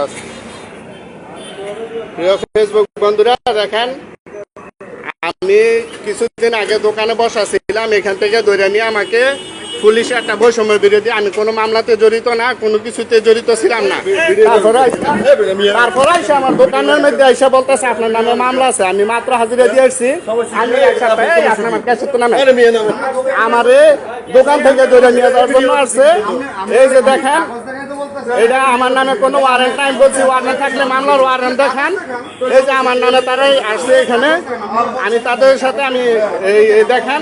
ভালো প্রিয় ফেসবুক বন্ধুরা দেখেন আমি কিছুদিন আগে দোকানে বসা ছিলাম এখান থেকে ধরে নিয়ে আমাকে পুলিশ একটা বৈষম্য বিরোধী আমি কোনো মামলাতে জড়িত না কোনো কিছুতে জড়িত ছিলাম না। তারপরে আইসা- আমার দোকানের মধ্যে এসে বলতেছে আপনার নামে মামলা আছে। আমি মাত্র হাজিরা দিয়ে আসছি আমি এক সপ্তাহে আপনার আমার নামে। আমারে দোকান থেকে ধরে নিয়ে যাওয়ার জন্য আসছে। এই যে দেখেন এটা আমার নামে কোনো ওয়ারেন্ট নাই, বলছি ওয়ারেন্ট থাকলে মামলার ওয়ারেন্ট দেখান। এই যে আমার নামে তারাই আসছে এখানে, আমি তাদের সাথে আমি এই দেখান।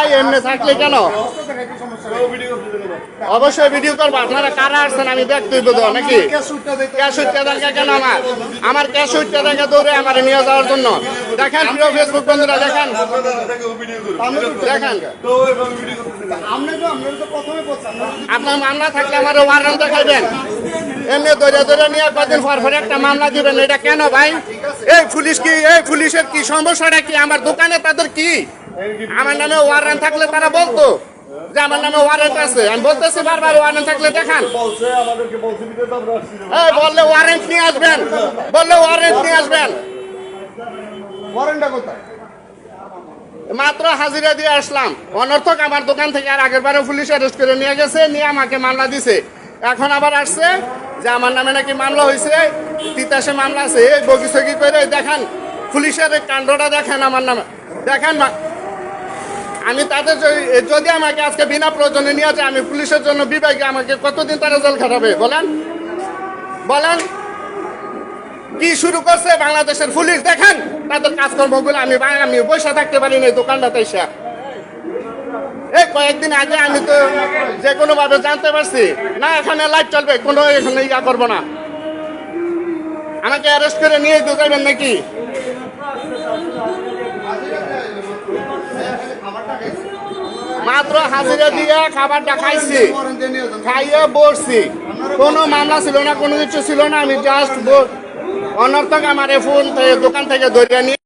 এই এমনি থাকলে কেন? অবশ্যই ভিডিও করব। আপনারা কারা আসছেন আমি দেখতে দেবো নাকি? ক্যাশ উঠতে দেখা কেন আমার? আমার ক্যাশ উঠতে দেখা দৌড়ে আমার নিয়ে যাওয়ার জন্য। দেখেন প্রিয় ফেসবুক বন্ধুরা দেখেন। দেখেন। আপনার মামলা থাকলে আমার ওয়ারেন্ট দেখাইবেন। এমনি ধরে ধরে নিয়ে কদিন পর পর একটা মামলা দিবেন। এটা কেন ভাই? এই পুলিশ কি এই পুলিশের কি সমস্যাটা কি? আমার দোকানে তাদের কি? আমার নামে ওয়ারেন্ট থাকলে তারা বলতো। যে আমার নামে ওয়ারেন্ট আছে আমি বলতেছি বারবার ওয়ারেন্ট থাকলে দেখান। এই বললে ওয়ারেন্ট নিয়ে আসবেন বললে ওয়ারেন্ট নিয়ে আসবেন। মাত্র হাজিরা দিয়ে আসলাম। অনর্থক আমার দোকান থেকে আর আগের বারে পুলিশ অ্যারেস্ট করে নিয়ে গেছে নিয়ে আমাকে মামলা দিছে। এখন আবার আসছে যে আমার নামে নাকি মামলা হয়েছে তিতাসে মামলা আছে। এই বগি সগি করে দেখান পুলিশের কাণ্ডটা দেখেন আমার নামে। দেখেন আমি তাদের যদি- আমাকে আজকে বিনা প্রয়োজনে নিয়ে যায়, আমি পুলিশের জন্য বিবেকে আমাকে কতদিন তারা জেল খাটাবে? বলেন। বলেন। কি শুরু করছে বাংলাদেশের পুলিশ? দেখেন। তাদের কাজকর্মগুলো আমি আমি বসে থাকতে পারি না দোকানটাতে এসে। এই কয়েকদিন আগে আমি তো যে কোনো ভাবে জানতে পারছি, না, এখানে লাইট চলবে, কোনো এখানে ইয়া করব না। আমাকে অ্যারেস্ট করে নিয়ে দিতে যাবেন নাকি? মাত্র হাজিরা দিয়ে খাবারটা খাইছি। খাইয়ে বসছি। কোনো মামলা ছিল না, কোনো কিছু ছিল না। আমি জাস্ট অনর্থক আমার ফোন দোকান থেকে ধরে নিয়ে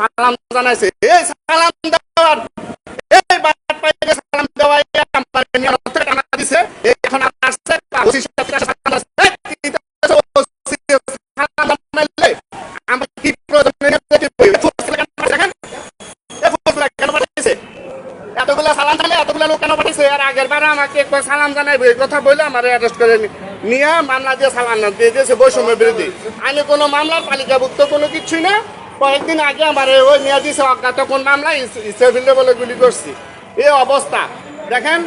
সালাম জানাইছে। এই সালাম দেওয়ার এই সালাম দেওয়া আমি কোনো না কয়েকদিন আগে আমার ওই অজ্ঞাত কোন মামলা ইসেফিল্ডে বলে গুলি করছি। এই অবস্থা। দেখেন,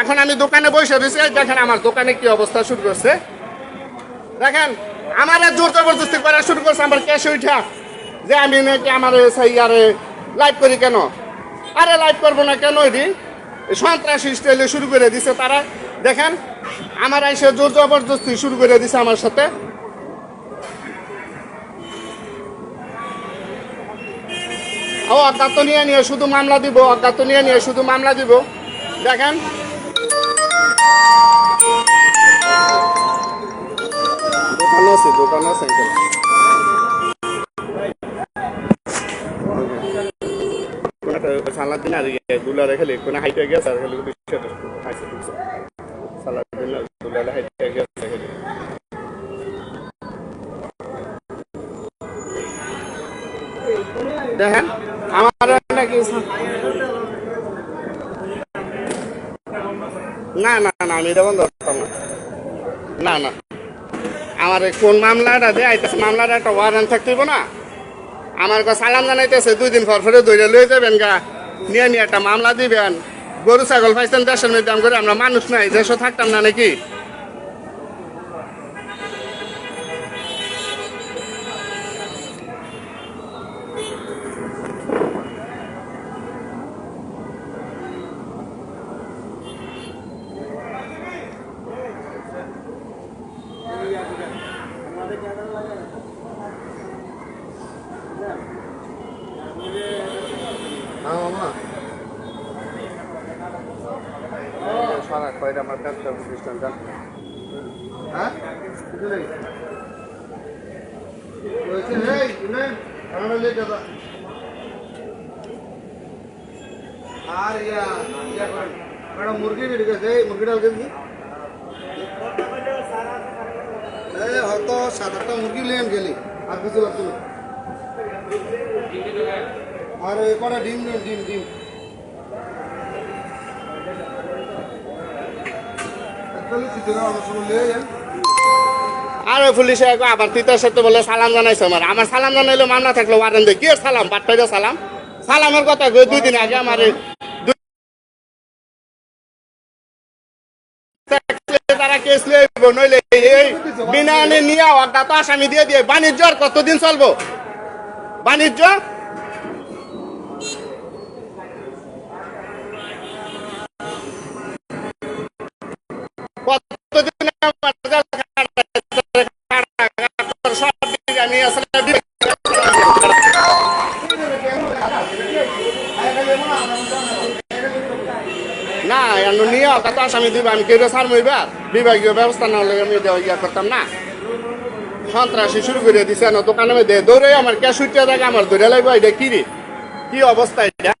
এখন আমি দোকানে বসে রয়েছি দেখেন আমার দোকানে কি অবস্থা শুরু করছে। দেখেন, আমার জোর জবরদস্তি করা শুরু করছে, আমার ক্যাশ উঠা যে আমি নাকি আমার সেই আরে লাইভ করি কেন? আরে লাইট করব না কেন এটি? সন্ত্রাসী স্টাইলে শুরু করে দিছে তারা। দেখেন, আমার এসে জোর জবরদস্তি শুরু করে দিছে আমার সাথে। ও, অজ্ঞাত নিয়ে নিয়ে শুধু মামলা দিব, অজ্ঞাত নিয়ে নিয়ে শুধু মামলা দিব। দেখেন। দোকান আছে দোকান আছে। এখানে। কোনো একটা সালাদ দিন আর হাইটে গেছে আর খালি বিষয়টা খাইছে বুঝছ সালাদ আর দুলা হাইটে গেছে খালি দেখেন আমার না না না, আমি এটা বন্ধ করতাম না। না আমার কোন মামলাটা দেয় মামলাটা একটা ওয়ারেন্ট থাকতেইব না? আমার কাছে সালাম জানাইতেছে, দুই দিন পর পরে দৌড়ে লয়ে যাবেন গা। নিয়ে নিয়ে একটা মামলা দিবেন। গরু, ছাগল পাইছেন দেশের মধ্যে করে আমরা মানুষ নাই দেশও থাকতাম না নাকি? কয়টা আমার ব্যবসা প্রতিষ্ঠান জান হ্যাঁ? আর আর কটা ডিম ডিম ডিম একদমই চিত্র আমার সঙ্গে লিয়ে যান আবার তিতার সাথে বলে সালাম জানাইছে আমার। আমার সালাম জানাইলে মামলা থাকল ওয়ারেন দে। কি এর সালাম? বাটপাইরে সালাম। সালামের কথা দুই দিন আগে আমার তারা দিয়ে দিয়ে বাণিজ্য কতদিন চলবো? বাণিজ্য? আসামি দিব, আমি কেউ সার মইবা, বিভাগীয় ব্যবস্থা না হলে আমি দেওয়া ইয়া করতাম না। সন্ত্রাসী শুরু করে দিছে না দোকানে দে, দৌড়ে আমার ক্যাশ উঠিয়ে থাকে আমার দৌড়ে লাগবে, এটা কি রে? কি অবস্থা এটা?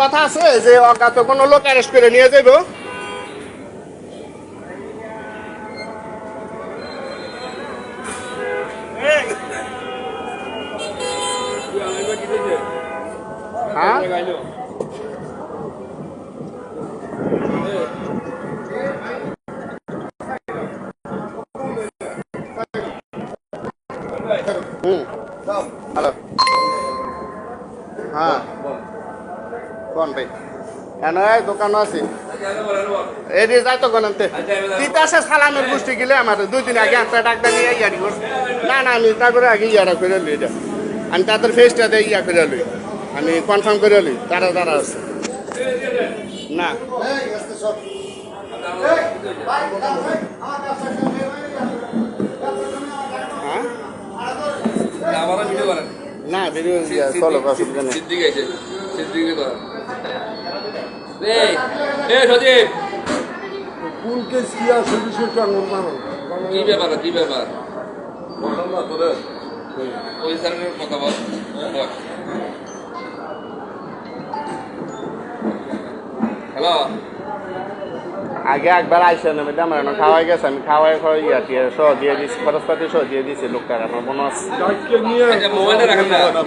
কথা আছে যে অজ্ঞাত কোনো লোক অ্যারেস্ট করে নিয়ে যাব কেন এই দোকান আছে। এদি যাই তো গণতে তিতাসে সালামের গোষ্ঠী গেলে আমার দুই দিন আগে একটা ডাক্তার নিয়ে ইয়ারি করছে না না আমি তা করে আগে ইয়ারা করে লই এটা আমি তাদের ফেসটা দিয়ে ইয়া করে লই আমি কনফার্ম করে লই তারা তারা আছে। না। হ্যাঁ না ভিডিও চলো অসুবিধা নেই সিদ্দিক এই সজীব কোন কেস কি আছে কি ব্যাপার কি ব্যাপার না তোরে ওই স্যারের কথা বল বল। হ্যালো আগে একবার আইসা নেবে আমার এখন খাওয়াই গেছে আমি খাওয়াই খাওয়াই ইয়া সহ দিয়ে দিছি খরচপাতি সহ দিয়ে দিছি লোকটার আমার মনে আছে আচ্ছা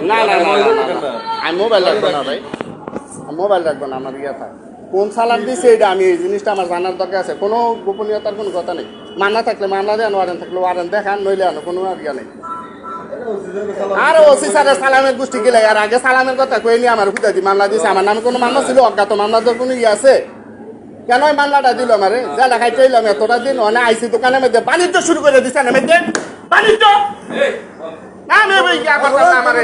না না না না না, না, না। আমি মোবাইল রাখব না ভাই মোবাইল রাখব না আমার ইয়ে থাক। কোন সালাম দিছে এটা আমি এই জিনিসটা আমার জানার দরকার আছে। কোনো গোপনীয়তার কোনো কথা নেই। মানা থাকলে মানা দেন ওয়ারেন থাকলে ওয়ারেন দেখান নইলে আনো কোনো আর ইয়া নেই। আর ওসি স্যারের সালামের গোষ্ঠী গেলে আর আগে সালামের কথা কই নি আমার দি মামলা দিছে। আমার নামে কোনো মামলা ছিল অজ্ঞাত মামলা তো কোনো ইয়ে আছে? কেন এই মামলাটা দিল আমারে? যা দেখাই চাইলাম এতটা দিন অনে আইসি দোকানের মধ্যে বাণিজ্য শুরু করে দিছে না মধ্যে। বাণিজ্য! না আমি ওই ইয়া করতাম আমারে?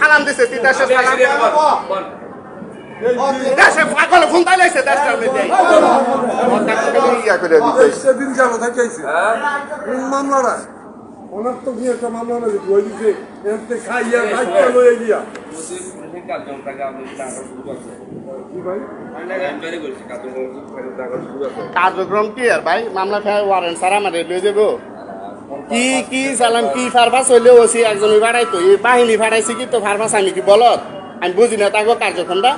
সালাম দিছে তিতাসে সালাম। দেশে পাগল ফোন তাইলাইছে দেশটার মধ্যে ইয়া করে দিতে সেদিন যাব থাকাইছে হ্যাঁ কোন মামলাটা? ওনার তো কি একটা মামলা না ওই দিছে এতে খাইয়া খাইয়া লয়ে গিয়া। কার্যক্রমটাকে আমি টাকা শুরু করছি কি ভাই? এনকোয়ারি করছি কার্যক্রম টাকা শুরু করছি কার্যক্রম কি আর ভাই? মামলা ফের ওয়ারেন্ট সারা আমারে লয়ে যাব কি কি সালাম কি ফারফাস হইলে ওসি একজন ভাড়াই তো এই বাহিনী ভাড়াইছি কি তো ফারফাস আমি কি বলত? আমি বুঝি না তাকে কার্যক্রমটা।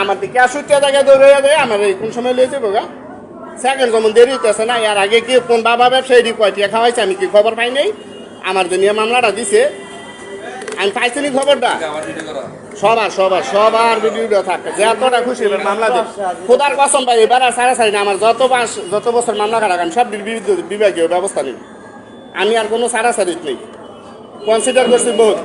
আমার দিকে আসুচ্ছে তাকে দৌড়ে দেয় আমার এই কোন সময় লয়ে যাব গা? সেকেন্ড যেমন দেরি হইতেছে না, এর আগে কি কোন বাবা ব্যবসায়ী কয়টিয়া খাওয়াইছে, আমি কি খবর পাই নাই? আমার দুনিয়া মামলাটা দিছে, আমি পাইছি নি খবরটা? সবার সবার সবার ভিডিওটা থাকে, যে এতটা খুশি এবার মামলা দিই খোদার কসম ভাই, এবার আর সাড়ে সাড়ে আমার যত মাস যত বছর মামলা খারাপ আমি সব বিরুদ্ধে বিভাগীয় ব্যবস্থা নিই আমি আর কোনো সাড়া সাড়ি নেই। কনসিডার করছি বহুত।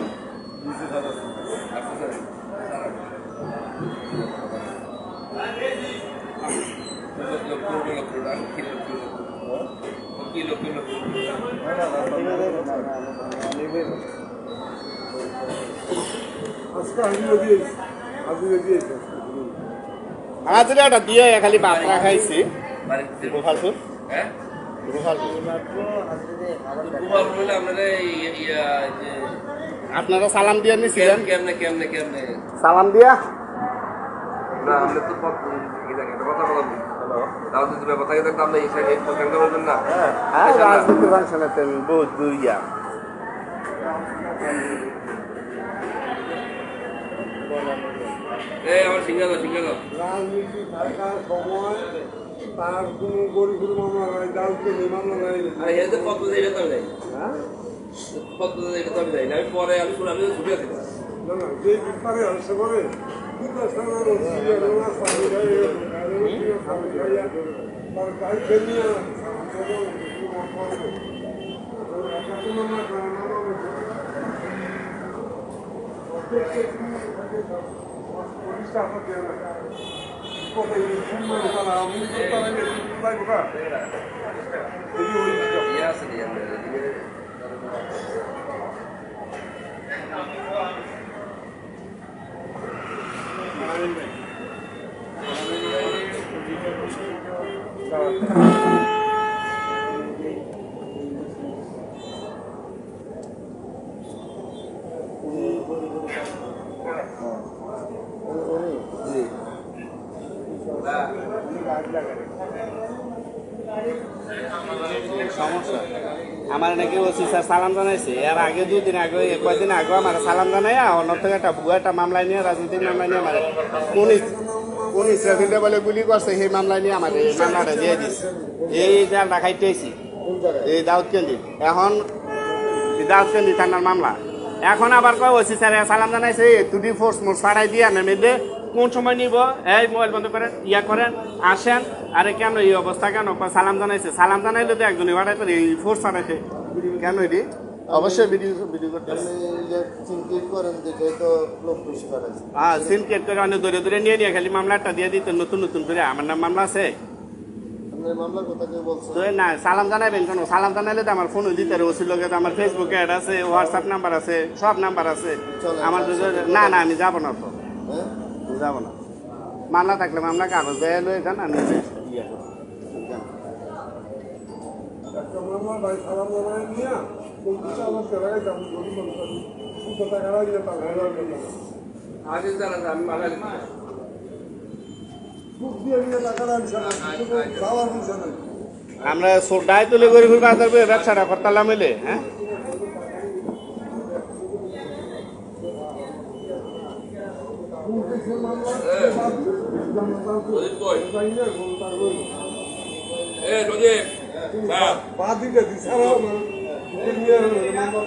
দিয়েছি হাজিরাটা দিয়ে খালি বাতরা খাইছি। গোপালপুর হ্যাঁ আপনারা সালাম দিয়ে নিছিলেন? কেমনে কেমনে কেমনে সালাম দিয়া। না আমরা তো কথা বললাম। রাজনীতি ব্যাপার থাকে থাকতে প্রোগ্রামটা না? হ্যাঁ ফাংশনে বহুত দুইয়া। রাজনীতি থাকার সময় তার কোনো গরিবের মামলা নাই দাউকে মামলা নাই আরে এটা তো পদ্ম দিয়ে যেতে হ্যাঁ যেতে হবে না আমি পরে আমি ছুটে আছি না না যে ব্যাপারে আসতে পারে কিন্তু সারা রসিয়া রোনা সামনে যায় রসিয়া সামনে যায় তার গাই খেলিয়া ইয়ে আছে রে আমরা সমস্যা। আমার নাকি ওসি স্যার সালাম জানাইছে। এর আগে দুদিন আগে এ কয়দিন আগে আমার সালাম জানাই অন্য থেকে একটা ভুয়া একটা মামলা নিয়ে রাজনীতির মামলা নিয়ে আমার কোন কোন ইসরাফিলে বলে গুলি করছে, সেই মামলা নিয়ে আমার এই মামলাটা দিয়ে দিচ্ছে এই যা দেখাইতেছি এই দাউদ কেন্দ্রি এখন দাউদ কেন্দ্রি থানার মামলা। এখন আবার কয় ওসি স্যার সালাম জানাইছে টুডি ফোর্স মোট ছাড়াই দিয়ে না মেয়েদের কোন সময় নিব? এই মোবাইল বন্ধ করেন ইয়া করেন আসেন আরে কেন এই অবস্থা কেন? সালাম জানাইছে। সালাম জানাইলে তো একজনই বাড়াইতে এই ফোর্স ছাড়াইছে কেন এটি? অবশ্যই ভিডিও ভিডিও করতে হ্যাঁ করে অনেক নিয়ে নিয়ে খালি মামলাটা দিয়ে দিত নতুন নতুন করে। আমার নাম মামলা আছে। না সালাম জানাবেন কেন? সালাম জানাইলে তো আমার ফোনও দিতে ওসি লোকে তো আমার ফেসবুকে অ্যাড আছে হোয়াটসঅ্যাপ নাম্বার আছে সব নাম্বার আছে। আমার না না আমি যাব না তো। হ্যাঁ? যাব না। মামলা থাকলে মামলা, কাগজ দেয় লয়ে যান আমি ইয়ে নিয়া কলকাতা আমার কেরাই দাম গরিব মানুষ আমি দুশো টাকা রাখলে তার ভালো লাগবে না আগে জানা আমি মালা সুখ দিয়ে নিয়ে টাকা রাখছে না যাওয়ার বুঝে নাই আমরা সোডায় তুলে গরিব বাজার করে ব্যবসাটা করতাম মিলে হ্যাঁ প্রদীপ কই তাই না তার এ প্রদীপ স্যার পা দিতে দিছাড়াও না নিয়ে মামলা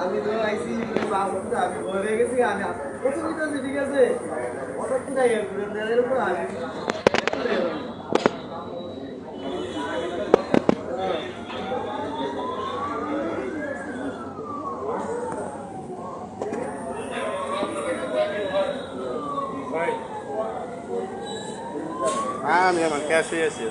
আমি তো আইসি আমি ঘরে গেছি, আমি প্রথম ঠিক আছে? কোথায় ঘুরে দেওয়ার উপর আমি। হ্যাঁ আমি আমার ক্যাশ আছি।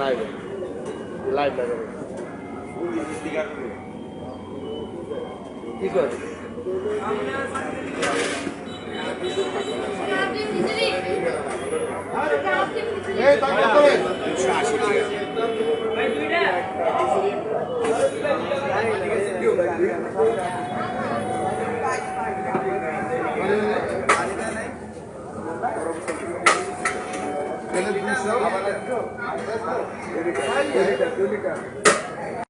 লাইভ লাইভ লাগাবে কি করে এই তাকে করেন দুইশো